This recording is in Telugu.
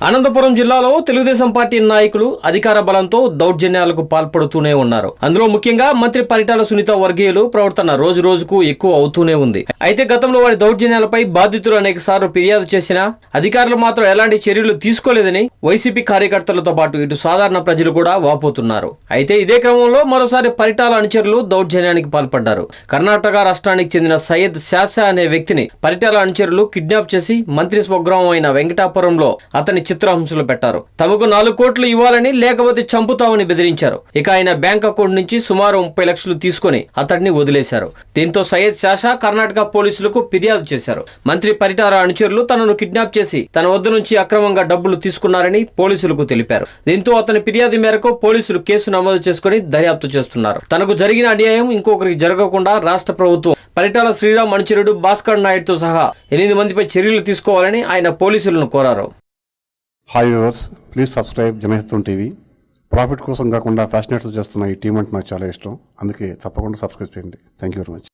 అనంతపురం జిల్లాలో తెలుగుదేశం పార్టీ నాయకులు అధికార బలంతో దౌర్జన్యాలకు పాల్పడుతూనే ఉన్నారు. అందులో ముఖ్యంగా మంత్రి పరిటాల సునీత వర్గీయులు ప్రవర్తన రోజు రోజుకు ఎక్కువ అవుతూనే ఉంది. అయితే గతంలో వారి దౌర్జన్యాలపై బాధితులు అనేక సార్లు ఫిర్యాదు చేసినా అధికారులు మాత్రం ఎలాంటి చర్యలు తీసుకోలేదని వైసీపీ కార్యకర్తలతో పాటు ఇటు సాధారణ ప్రజలు కూడా వాపోతున్నారు. అయితే ఇదే క్రమంలో మరోసారి పరిటాల అనుచరులు దౌర్జన్యానికి పాల్పడ్డారు. కర్ణాటక రాష్ట్రానికి చెందిన సయ్యద్ శాసా అనే వ్యక్తిని పరిటాల అనుచరులు కిడ్నాప్ చేసి మంత్రి స్వగ్రామం అయిన వెంకటాపురంలో అతని చిత్రహింసలు పెట్టారు. తమకు నాలుగు కోట్లు ఇవ్వాలని లేకపోతే చంపుతామని బెదిరించారు. ఇక ఆయన బ్యాంక్ అకౌంట్ నుంచి సుమారు ముప్పై లక్షలు తీసుకొని అతడిని వదిలేశారు. దీంతో సయ్యద్ షాషా కర్ణాటక పోలీసులకు ఫిర్యాదు చేశారు. మంత్రి పరిటార అనుచరులు తనను కిడ్నాప్ చేసి తన వద్ద నుంచి అక్రమంగా డబ్బులు తీసుకున్నారని పోలీసులకు తెలిపారు. దీంతో అతని ఫిర్యాదు మేరకు పోలీసులు కేసు నమోదు చేసుకుని దర్యాప్తు చేస్తున్నారు. తనకు జరిగిన అన్యాయం ఇంకొకరికి జరగకుండా రాష్ట్ర ప్రభుత్వం పరిటాల శ్రీరామ్ అనుచరుడు భాస్కర్ నాయుడుతో సహా ఎనిమిది మందిపై చర్యలు తీసుకోవాలని ఆయన పోలీసులను కోరారు. Hi viewers please subscribe Janahitam TV. Profit కోసం కాకుండా ఫ్యాషనేట్స్ చేస్తున్న ఈ టీం అంటే నాకు చాలా ఇష్టం. అందుకే తప్పకుండా సబ్స్క్రైబ్ చేయండి. Thank you very much